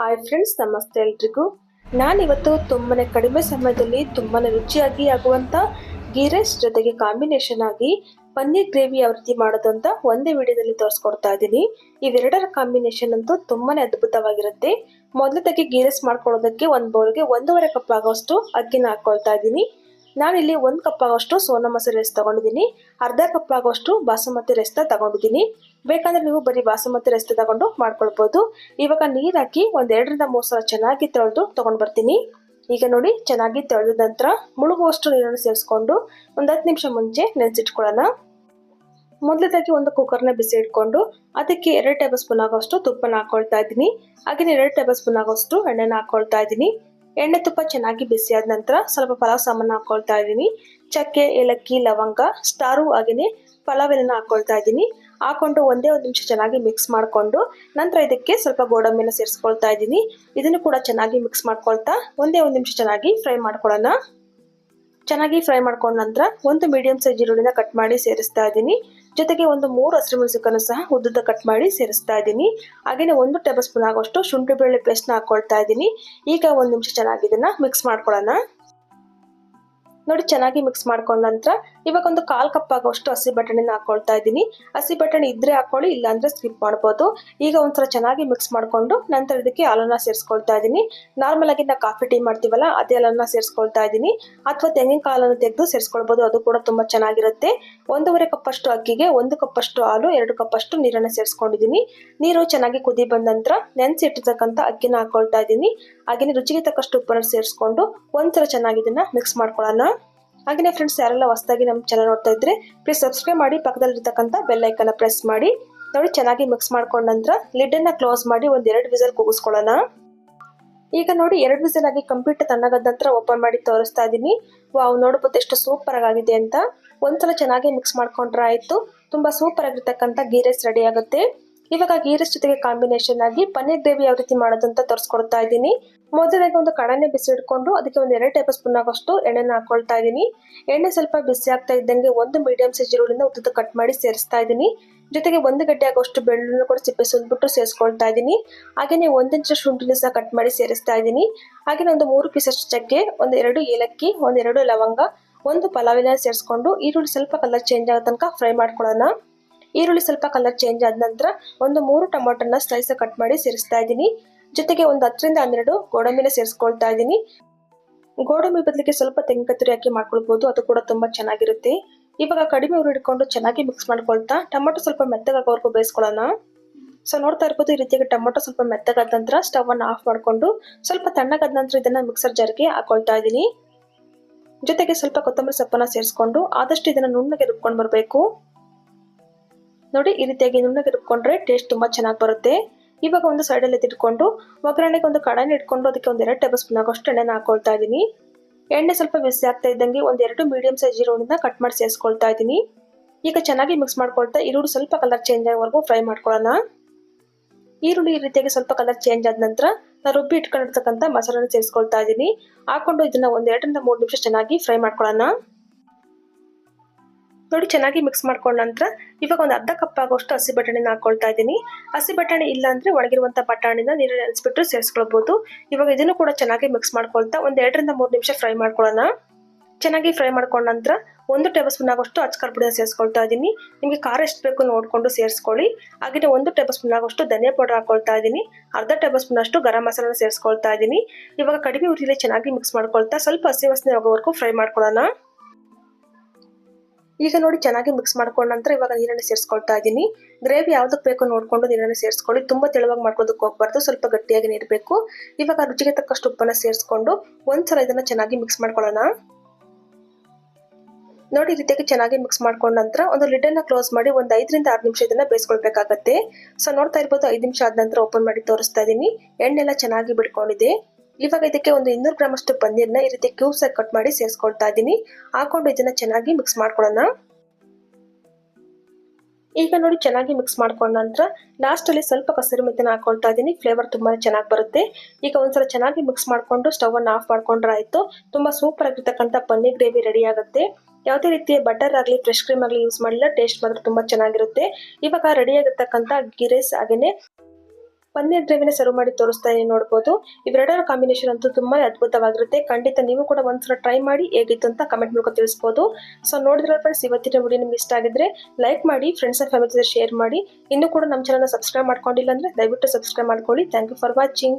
Hi friends ನಮಸ್ತೆ ಎಲ್ರಿಗೂ. ನಾನಿವತ್ತು ತುಂಬಾ ಕಡಿಮೆ ಸಮಯದಲ್ಲಿ ತುಂಬಾ ರುಚಿಯಾಗಿ ಆಗುವಂಥ ಗೀ ರೈಸ್ ಜೊತೆಗೆ ಕಾಂಬಿನೇಷನ್ ಆಗಿ ಪನ್ನೀರ್ ಗ್ರೇವಿ ಆವೃತ್ತಿ ರೀತಿ ಮಾಡೋದು ಒಂದೇ ವಿಡಿಯೋದಲ್ಲಿ ತೋರಿಸ್ಕೊಡ್ತಾ ಇದ್ದೀನಿ. ಇವೆರಡರ ಕಾಂಬಿನೇಷನ್ ಅಂತೂ ತುಂಬಾ ಅದ್ಭುತವಾಗಿರುತ್ತೆ. ಮೊದಲದಾಗಿ ಗೀ ರೈಸ್ ಮಾಡ್ಕೊಳ್ಳೋದಕ್ಕೆ ಒಂದು ಬೌಲ್ಗೆ ಒಂದೂವರೆ ಕಪ್ ಆಗೋಷ್ಟು ಅಕ್ಕಿನ ಹಾಕ್ಕೊಳ್ತಾ ಇದ್ದೀನಿ. ನಾನಿಲ್ಲಿ ಒಂದು ಕಪ್ ಆಗೋಷ್ಟು ಸೋನಾ ಮಸೂರಿ ರೈಸ್ ತಗೊಂಡಿದ್ದೀನಿ. ಅರ್ಧ ಕಪ್ ಆಗೋಷ್ಟು ಬಾಸುಮತಿ ರೈಸ್ ತಗೊಂಡಿದ್ದೀನಿ. ಬೇಕಂದ್ರೆ ನೀವು ಬರೀ ಬಾಸುಮತಿ ರೈಸ್ ತಗೊಂಡು ಮಾಡ್ಕೊಳ್ಬೋದು. ಇವಾಗ ನೀರು ಹಾಕಿ ಒಂದ್ ಎರಡರಿಂದ ಮೂರು ಸಲ ಚೆನ್ನಾಗಿ ತೊಳೆದು ತೊಗೊಂಡು ಬರ್ತೀನಿ. ಈಗ ನೋಡಿ ಚೆನ್ನಾಗಿ ತೊಳೆದ ನಂತರ ಮುಳುಗುವಷ್ಟು ನೀರನ್ನು ಸೇರಿಸ್ಕೊಂಡು ಒಂದು ಹತ್ತು ನಿಮಿಷ ಮುಂಚೆ ನೆನೆಸಿಟ್ಕೊಳ್ಳೋಣ. ಮೊದಲದಾಗಿ ಒಂದು ಕುಕ್ಕರ್ನ ಬಿಸಿ ಇಟ್ಕೊಂಡು ಅದಕ್ಕೆ ಎರಡು ಟೇಬಲ್ ಸ್ಪೂನ್ ಆಗೋಷ್ಟು ತುಪ್ಪನ ಹಾಕೊಳ್ತಾ ಇದ್ದೀನಿ. ಹಾಗೆಯೇ ಎರಡು ಟೇಬಲ್ ಸ್ಪೂನ್ ಆಗೋಷ್ಟು ಎಣ್ಣೆನ ಹಾಕೊಳ್ತಾ ಇದ್ದೀನಿ. ಎಣ್ಣೆ ತುಪ್ಪ ಚೆನ್ನಾಗಿ ಬಿಸಿ ಆದ ನಂತರ ಸ್ವಲ್ಪ ಪಲಾವ್ ಸಾಮಾನು ಹಾಕೊಳ್ತಾ ಇದ್ದೀನಿ. ಚಕ್ಕೆ, ಏಲಕ್ಕಿ, ಲವಂಗ, ಸ್ಟಾರು ಹಾಗೆಯೇ ಪಲಾವ್ ಎಲೆನ ಹಾಕೊಳ್ತಾ ಇದ್ದೀನಿ. ಹಾಕೊಂಡು ಒಂದೇ ಒಂದು ನಿಮಿಷ ಚೆನ್ನಾಗಿ ಮಿಕ್ಸ್ ಮಾಡಿಕೊಂಡು ನಂತರ ಇದಕ್ಕೆ ಸ್ವಲ್ಪ ಗೋಡಂಬಿನ ಸೇರಿಸ್ಕೊಳ್ತಾ ಇದ್ದೀನಿ. ಇದನ್ನು ಕೂಡ ಚೆನ್ನಾಗಿ ಮಿಕ್ಸ್ ಮಾಡ್ಕೊಳ್ತಾ ಒಂದೇ ಒಂದು ನಿಮಿಷ ಚೆನ್ನಾಗಿ ಫ್ರೈ ಮಾಡ್ಕೊಳ್ಳೋಣ. ಚೆನ್ನಾಗಿ ಫ್ರೈ ಮಾಡ್ಕೊಂಡ ನಂತರ ಒಂದು ಮೀಡಿಯಂ ಸೈಜ್ ಈರುಳ್ಳಿನ ಕಟ್ ಮಾಡಿ ಸೇರಿಸ್ತಾ ಇದ್ದೀನಿ. ಜೊತೆಗೆ ಒಂದು ಮೂರು ಹಸಿರು ಮೆಣಸಿಕನ್ನು ಸಹ ಉದ್ದದ ಕಟ್ ಮಾಡಿ ಸೇರಿಸ್ತಾ ಇದ್ದೀನಿ. ಹಾಗೆಯೇ ಒಂದು ಟೇಬಲ್ ಸ್ಪೂನ್ ಆಗೋಷ್ಟು ಶುಂಠಿ ಬೆಳ್ಳುಳ್ಳಿ ಪೇಸ್ಟ್ನ ಹಾಕೊಳ್ತಾ ಇದ್ದೀನಿ. ಈಗ ಒಂದು ನಿಮಿಷ ಚೆನ್ನಾಗಿ ಇದನ್ನು ಮಿಕ್ಸ್ ಮಾಡ್ಕೊಳ್ಳೋಣ. ನೋಡಿ ಚೆನ್ನಾಗಿ ಮಿಕ್ಸ್ ಮಾಡ್ಕೊಂಡ ನಂತರ ಇವಾಗ ಒಂದು ಕಾಲ್ ಕಪ್ ಆಗೋಷ್ಟು ಹಸಿ ಬಟಾಣಿನ ಹಾಕೊಳ್ತಾ ಇದ್ದೀನಿ. ಹಸಿ ಬಟಾಣಿ ಇದ್ರೆ ಹಾಕೊಳ್ಳಿ, ಇಲ್ಲಾಂದ್ರೆ ಸ್ಕಿಪ್ ಮಾಡ್ಬೋದು. ಈಗ ಒಂಥರ ಚೆನ್ನಾಗಿ ಮಿಕ್ಸ್ ಮಾಡ್ಕೊಂಡು ನಂತರ ಇದಕ್ಕೆ ಹಾಲನ್ನ ಸೇರಿಸ್ಕೊಳ್ತಾ ಇದ್ದೀನಿ. ನಾರ್ಮಲ್ ಆಗಿ ನಾವು ಕಾಫಿ ಟೀ ಮಾಡ್ತೀವಲ್ಲ, ಅದೇ ಹಾಲನ್ನ ಸೇರಿಸ್ಕೊಳ್ತಾ ಇದ್ದೀನಿ. ಅಥವಾ ತೆಂಗಿನ ಕಾಲನ್ನು ತೆಗೆದು ಸೇರಿಸ್ಕೊಳ್ಬೋದು, ಅದು ಕೂಡ ತುಂಬಾ ಚೆನ್ನಾಗಿರುತ್ತೆ. ಒಂದೂವರೆ ಕಪ್ ಅಷ್ಟು ಅಕ್ಕಿಗೆ ಒಂದು ಕಪ್ ಅಷ್ಟು ಹಾಲು, ಎರಡು ಕಪ್ ಅಷ್ಟು ನೀರನ್ನ ಸೇರಿಸ್ಕೊಂಡಿದ್ದೀನಿ. ನೀರು ಚೆನ್ನಾಗಿ ಕುದಿ ಬಂದ ನಂತರ ನೆನೆಸಿಟ್ಟಿರ್ತಕ್ಕಂಥ ಅಕ್ಕಿನ ಹಾಕೊಳ್ತಾ ಇದ್ದೀನಿ. ಹಾಗೆಯೇ ರುಚಿಗೆ ತಕ್ಕಷ್ಟು ಉಪ್ಪನ್ನು ಸೇರಿಸ್ಕೊಂಡು ಒಂದ್ಸಲ ಚೆನ್ನಾಗಿ ಇದನ್ನ ಮಿಕ್ಸ್ ಮಾಡ್ಕೊಳ್ಳೋಣ. ಹಾಗೆಯೇ ಫ್ರೆಂಡ್ಸ್ ಯಾರೆಲ್ಲ ಹೊಸದಾಗಿ ನಮ್ಮ ಚಾನಲ್ ನೋಡ್ತಾ ಇದ್ರೆ ಪ್ಲೀಸ್ ಸಬ್ಸ್ಕ್ರೈಬ್ ಮಾಡಿ, ಪಕ್ಕದಲ್ಲಿರ್ತಕ್ಕಂಥ ಬೆಲ್ಲೈಕನ್ನ ಪ್ರೆಸ್ ಮಾಡಿ. ನೋಡಿ, ಚೆನ್ನಾಗಿ ಮಿಕ್ಸ್ ಮಾಡ್ಕೊಂಡ ನಂತರ ಲಿಡ್ಡನ್ನ ಕ್ಲೋಸ್ ಮಾಡಿ ಒಂದು ಎರಡು ವಿಸಲ್ ಕೂಗಿಸ್ಕೊಳ್ಳೋಣ. ಈಗ ನೋಡಿ, ಎರಡು ವಿಸಲ್ ಆಗಿ ಕಂಪ್ಲೀಟ್ ತಣ್ಣಗಾದ ನಂತರ ಓಪನ್ ಮಾಡಿ ತೋರಿಸ್ತಾ ಇದ್ದೀನಿ. ವಾವ್, ನೋಡ್ಬೋದು ಎಷ್ಟು ಸೂಪರ್ ಆಗಿದೆ ಅಂತ. ಒಂದ್ಸಲ ಚೆನ್ನಾಗಿ ಮಿಕ್ಸ್ ಮಾಡ್ಕೊಂಡ್ರೆ ಆಯಿತು. ತುಂಬ ಸೂಪರ್ ಆಗಿರ್ತಕ್ಕಂಥ ಗೀ ರೈಸ್ ರೆಡಿ ಆಗುತ್ತೆ. ಇವಾಗ ಗೀ ರೈಸ್ ಜೊತೆಗೆ ಕಾಂಬಿನೇಷನ್ ಆಗಿ ಪನ್ನೀರ್ ಗ್ರೇವಿ ಯಾವ ರೀತಿ ಮಾಡೋದಂತ ತೋರಿಸ್ಕೊಡ್ತಾ ಇದ್ದೀನಿ. ಮೊದಲಾಗಿ ಒಂದು ಕಡಾಯಿ ಬಿಸಿ ಇಟ್ಕೊಂಡು ಅದಕ್ಕೆ ಒಂದು ಎರಡು ಟೇಬಲ್ ಸ್ಪೂನ್ ಆಗೋಷ್ಟು ಎಣ್ಣೆನ ಹಾಕೊಳ್ತಾ ಇದ್ದೀನಿ ಎಣ್ಣೆ ಸ್ವಲ್ಪ ಬಿಸಿ ಆಗ್ತಾ ಇದ್ದಂಗೆ ಒಂದು ಮೀಡಿಯಂ ಸೈಜ್ ಈರುಳ್ಳಿನ ಉದ್ದದ ಕಟ್ ಮಾಡಿ ಸೇರಿಸ್ತಾ ಇದ್ದೀನಿ ಜೊತೆಗೆ ಒಂದು ಗಡ್ಡೆ ಆಗೋಷ್ಟು ಬೆಳ್ಳುಳ್ಳಿ ಕೂಡ ಸಿಪ್ಪೆ ಸುಲ್ಬಿಟ್ಟು ಸೇರಿಸ್ಕೊಳ್ತಾ ಇದ್ದೀನಿ ಹಾಗೆಯೇ ಒಂದಿಂಚು ಶುಂಠಿನ ಸಹ ಕಟ್ ಮಾಡಿ ಸೇರಿಸ್ತಾ ಇದ್ದೀನಿ ಹಾಗೆಯೇ ಒಂದು ಮೂರು ಪೀಸಷ್ಟು ಚಕ್ಕೆ ಒಂದು ಎರಡು ಏಲಕ್ಕಿ ಒಂದೆರಡು ಲವಂಗ, ಒಂದು ಪಲಾವಿನ ಸೇರಿಸ್ಕೊಂಡು ಈರುಳ್ಳಿ ಸ್ವಲ್ಪ ಕಲರ್ ಚೇಂಜ್ ಆಗೋ ತನಕ ಫ್ರೈ ಮಾಡ್ಕೊಳ್ಳೋಣ. ಈರುಳ್ಳಿ ಸ್ವಲ್ಪ ಕಲರ್ ಚೇಂಜ್ ಆದ ನಂತರ ಒಂದು ಮೂರು ಟೊಮೊಟೊನ ಸ್ಲೈಸ್ ಕಟ್ ಮಾಡಿ ಸೇರಿಸ್ತಾ ಇದ್ದೀನಿ ಜೊತೆಗೆ ಒಂದು ಹತ್ತರಿಂದ ಹನ್ನೆರಡು ಗೋಡಂಬಿನ ಸೇರಿಸ್ಕೊಳ್ತಾ ಇದ್ದೀನಿ. ಗೋಡಂಬಿ ಬದಲಿಗೆ ಸ್ವಲ್ಪ ತೆಂಗಿನಕತ್ತರಿ ತುರಿ ಹಾಕಿ ಮಾಡ್ಕೊಳ್ಬೋದು, ಅದು ಕೂಡ ತುಂಬ ಚೆನ್ನಾಗಿರುತ್ತೆ. ಇವಾಗ ಕಡಿಮೆ ಉರಿ ಚೆನ್ನಾಗಿ ಮಿಕ್ಸ್ ಮಾಡ್ಕೊಳ್ತಾ, ಟೊಮೊಟೊ ಸ್ವಲ್ಪ ಮೆತ್ತಗಾಗೋವರೆಗೂ ಬೇಯಿಸ್ಕೊಳ್ಳೋಣ. ಸೊ ನೋಡ್ತಾ ಇರ್ಬೋದು ಈ ರೀತಿಯಾಗಿ ಟೊಮೊಟೊ ಸ್ವಲ್ಪ ಮೆತ್ತಗಾದ ನಂತರ ಸ್ಟವ್ ಅನ್ನು ಆಫ್ ಮಾಡಿಕೊಂಡು ಸ್ವಲ್ಪ ತಣ್ಣಗಾದ ನಂತರ ಇದನ್ನ ಮಿಕ್ಸರ್ ಜಾರ್ಗೆ ಹಾಕೊಳ್ತಾ ಇದ್ದೀನಿ. ಜೊತೆಗೆ ಸ್ವಲ್ಪ ಕೊತ್ತಂಬರಿ ಸೊಪ್ಪನ್ನ ಸೇರಿಸ್ಕೊಂಡು ಆದಷ್ಟು ಇದನ್ನ ನುಣ್ಣಗೆ ರುಬ್ಕೊಂಡು ಬರಬೇಕು. ನೋಡಿ, ಈ ರೀತಿಯಾಗಿ ನುಣ್ಣಗೆ ರುಬ್ಕೊಂಡ್ರೆ ಟೇಸ್ಟ್ ತುಂಬಾ ಚೆನ್ನಾಗಿ ಬರುತ್ತೆ. ಇವಾಗ ಒಂದು ಸೈಡಲ್ಲಿ ಎತ್ತಿಟ್ಕೊಂಡು ಒಗ್ಗರಣೆಗೆ ಒಂದು ಕಡಾಯಿ ಇಟ್ಕೊಂಡು ಅದಕ್ಕೆ ಒಂದು ಎರಡು ಟೇಬಲ್ ಸ್ಪೂನ್ ಆಗೋಷ್ಟು ಎಣ್ಣೆನ ಹಾಕೊಳ್ತಾ ಇದ್ದೀನಿ. ಎಣ್ಣೆ ಸ್ವಲ್ಪ ಬಿಸಿ ಆಗ್ತಾ ಇದ್ದಂಗೆ ಒಂದು ಎರಡು ಮೀಡಿಯಂ ಸೈಜ್ ಈರುಳ್ಳಿನ ಕಟ್ ಮಾಡಿ ಸೇರಿಸ್ಕೊಳ್ತಾ ಇದ್ದೀನಿ. ಈಗ ಚೆನ್ನಾಗಿ ಮಿಕ್ಸ್ ಮಾಡ್ಕೊಳ್ತಾ ಈರುಳ್ಳಿ ಸ್ವಲ್ಪ ಕಲರ್ ಚೇಂಜ್ ಆಗೋವರೆಗೂ ಫ್ರೈ ಮಾಡ್ಕೊಳ್ಳೋಣ. ಈರುಳ್ಳಿ ಈ ರೀತಿಯಾಗಿ ಸ್ವಲ್ಪ ಕಲರ್ ಚೇಂಜ್ ಆದ ನಂತರ ನಾನು ರುಬ್ಬಿ ಇಟ್ಕೊಂಡಿರ್ತಕ್ಕಂಥ ಮಸಾಲನ ಸೇರಿಸ್ಕೊಳ್ತಾ ಇದ್ದೀನಿ. ಹಾಕೊಂಡು ಇದನ್ನ ಒಂದೆರಡರಿಂದ ಮೂರು ನಿಮಿಷ ಚೆನ್ನಾಗಿ ಫ್ರೈ ಮಾಡ್ಕೊಳ್ಳೋಣ. ನೋಡಿ, ಚೆನ್ನಾಗಿ ಮಿಕ್ಸ್ ಮಾಡ್ಕೊಂಡ ನಂತರ ಇವಾಗ ಒಂದು ಅರ್ಧ ಕಪ್ ಆಗೋಷ್ಟು ಹಸಿ ಬಟಾಣಿನ ಹಾಕೊಳ್ತಾ ಇದ್ದೀನಿ. ಹಸಿ ಬಟಾಣಿ ಇಲ್ಲ ಅಂದ್ರೆ ಒಣಗಿರುವಂಥ ಬಟಾಣಿನ ನೀರು ನೆನೆಸ್ಬಿಟ್ಟು ಸೇರಿಸ್ಕೊಳ್ಬೋದು. ಇವಾಗ ಇದನ್ನು ಕೂಡ ಚೆನ್ನಾಗಿ ಮಿಕ್ಸ್ ಮಾಡ್ಕೊಳ್ತಾ ಒಂದು ಎರಡರಿಂದ ಮೂರು ನಿಮಿಷ ಫ್ರೈ ಮಾಡ್ಕೊಳ್ಳೋಣ. ಚೆನ್ನಾಗಿ ಫ್ರೈ ಮಾಡ್ಕೊಂಡ ನಂತರ ಒಂದು ಟೇಬಲ್ ಸ್ಪೂನ್ ಆಗೋಷ್ಟು ಅಚ್ಕರ್ ಪುಡಿನ ಸೇರಿಸ್ಕೊಳ್ತಾ ಇದ್ದೀನಿ. ನಿಮಗೆ ಖಾರ ಎಷ್ಟು ಬೇಕು ನೋಡಿಕೊಂಡು ಸೇರಿಸ್ಕೊಳ್ಳಿ. ಹಾಗೆಯೇ ಒಂದು ಟೇಬಲ್ ಸ್ಪೂನ್ ಆಗೋಷ್ಟು ಧನಿಯಾ ಪೌಡರ್ ಹಾಕೊಳ್ತಾ ಇದ್ದೀನಿ. ಅರ್ಧ ಟೇಬಲ್ ಸ್ಪೂನ್ ಅಷ್ಟು ಗರಂ ಮಸಾಲನ ಸೇರಿಸ್ಕೊಳ್ತಾ ಇದ್ದೀನಿ. ಇವಾಗ ಕಡಿಮೆ ಉರಿಯಲ್ಲಿ ಚೆನ್ನಾಗಿ ಮಿಕ್ಸ್ ಮಾಡ್ಕೊಳ್ತಾ ಸ್ವಲ್ಪ ಹಸಿ ವಾಸನೆ ಆಗೋವರೆಗೂ ಫ್ರೈ ಮಾಡ್ಕೊಳ್ಳೋಣ. ಈಗ ನೋಡಿ ಚೆನ್ನಾಗಿ ಮಿಕ್ಸ್ ಮಾಡ್ಕೊಂಡ ನಂತರ ಇವಾಗ ನೀರನ್ನು ಸೇರಿಸ್ಕೊಳ್ತಾ ಇದ್ದೀನಿ ಗ್ರೇವಿ ಯಾವ್ದಕ್ಕೆ ಬೇಕು ನೋಡಿಕೊಂಡು ನೀರನ್ನು ಸೇರಿಸ್ಕೊಳ್ಳಿ. ತುಂಬ ತೆಳುವಾಗಿ ಮಾಡ್ಕೊಳ್ಳೋದಕ್ಕೆ ಹೋಗ್ಬಾರ್ದು. ಸ್ವಲ್ಪ ಗಟ್ಟಿಯಾಗಿ ನೀರು ಬೇಕು. ಇವಾಗ ರುಚಿಗೆ ತಕ್ಕಷ್ಟು ಉಪ್ಪನ್ನು ಸೇರಿಸ್ಕೊಂಡು ಒಂದ್ಸಲ ಇದನ್ನ ಚೆನ್ನಾಗಿ ಮಿಕ್ಸ್ ಮಾಡ್ಕೊಳ್ಳೋಣ. ನೋಡಿ ಈ ರೀತಿಯಾಗಿ ಚೆನ್ನಾಗಿ ಮಿಕ್ಸ್ ಮಾಡ್ಕೊಂಡ ನಂತರ ಒಂದು ಲಿಡನ್ನ ಕ್ಲೋಸ್ ಮಾಡಿ ಒಂದು ಐದರಿಂದ ಆರು ನಿಮಿಷ ಇದನ್ನ ಬೇಯಿಸ್ಕೊಳ್ಬೇಕಾಗತ್ತೆ. ಸೊ ನೋಡ್ತಾ ಇರ್ಬೋದು ಐದು ನಿಮಿಷ ಆದ ನಂತರ ಓಪನ್ ಮಾಡಿ ತೋರಿಸ್ತಾ ಇದ್ದೀನಿ ಎಣ್ಣೆಲ್ಲ ಚೆನ್ನಾಗಿ ಬಿಡ್ಕೊಂಡಿದೆ. ಇವಾಗ ಇದಕ್ಕೆ ಒಂದು ಇನ್ನೂರು ಗ್ರಾಮ್ ಅಷ್ಟು ಪನ್ನೀರ್ನ ಈ ರೀತಿ ಕ್ಯೂಬ್ಸ್ ಆಗಿ ಕಟ್ ಮಾಡಿ ಸೇರಿಸ್ಕೊಳ್ತಾ ಇದ್ದೀನಿ. ಹಾಕೊಂಡು ಇದನ್ನ ಚೆನ್ನಾಗಿ ಮಿಕ್ಸ್ ಮಾಡ್ಕೊಳ್ಳೋಣ. ಈಗ ನೋಡಿ ಚೆನ್ನಾಗಿ ಮಿಕ್ಸ್ ಮಾಡ್ಕೊಂಡ ನಂತರ ಲಾಸ್ಟಲ್ಲಿ ಸ್ವಲ್ಪ ಕಸರಿ ಮೆತ್ತನ ಹಾಕೊಳ್ತಾ ಇದ್ದೀನಿ. ಫ್ಲೇವರ್ ತುಂಬಾ ಚೆನ್ನಾಗಿ ಬರುತ್ತೆ. ಈಗ ಒಂದ್ಸಲ ಚೆನ್ನಾಗಿ ಮಿಕ್ಸ್ ಮಾಡ್ಕೊಂಡು ಸ್ಟವ್ ಅನ್ನು ಆಫ್ ಮಾಡ್ಕೊಂಡ್ರೆ ಆಯಿತು. ತುಂಬಾ ಸೂಪರ್ ಆಗಿರ್ತಕ್ಕಂಥ ಪನ್ನೀರ್ ಗ್ರೇವಿ ರೆಡಿ ಆಗುತ್ತೆ. ಯಾವುದೇ ರೀತಿಯ ಬಟರ್ ಆಗಲಿ ಫ್ರೆಶ್ ಕ್ರೀಮ್ ಆಗಲಿ ಯೂಸ್ ಮಾಡಿಲ್ಲ ಟೇಸ್ಟ್ ಮಾತ್ರ ತುಂಬಾ ಚೆನ್ನಾಗಿರುತ್ತೆ. ಇವಾಗ ರೆಡಿ ಆಗಿರ್ತಕ್ಕಂಥ ಗೀ ರೈಸ್ ಹಾಗೇನೆ ಪನ್ನೀರ್ ಗ್ರೇವಿನ ಸರ್ವ್ ಮಾಡಿ ತೋರಿಸ್ತಾ ಇದೀನಿ ನೋಡ್ಬೋದು. ಇವೆರಡರ ಕಾಂಬಿನೇಷನ್ ಅಂತೂ ತುಂಬಾ ಅದ್ಭುತವಾಗಿರುತ್ತೆ. ಖಂಡಿತ ನೀವು ಕೂಡ ಒಂದ್ಸಲ ಟ್ರೈ ಮಾಡಿ ಹೇಗಿತ್ತು ಅಂತ ಕಮೆಂಟ್ ಮೂಲಕ ತಿಳಿಸ್ಬೋದು. ಸೊ ನೋಡಿದ್ರೆ ಫ್ರೆಂಡ್ಸ್ ಇವತ್ತಿನ ವಿಡಿಯೋ ನಿಮ್ಗೆ ಇಷ್ಟ ಆಗಿದ್ರೆ ಲೈಕ್ ಮಾಡಿ ಫ್ರೆಂಡ್ಸ್ ಅಂಡ್ ಫ್ಯಾಮಿಲಿ ಜೊತೆ ಶೇರ್ ಮಾಡಿ. ಇನ್ನು ಕೂಡ ನಮ್ಮ ಚಾನಲ್ನ ಸಬ್ಸ್ಕ್ರೈಬ್ ಮಾಡ್ಕೊಂಡಿಲ್ಲ ಅಂದ್ರೆ ದಯವಿಟ್ಟು ಸಬ್ಸ್ಕ್ರೈಬ್ ಮಾಡ್ಕೊಳ್ಳಿ. Thank you for watching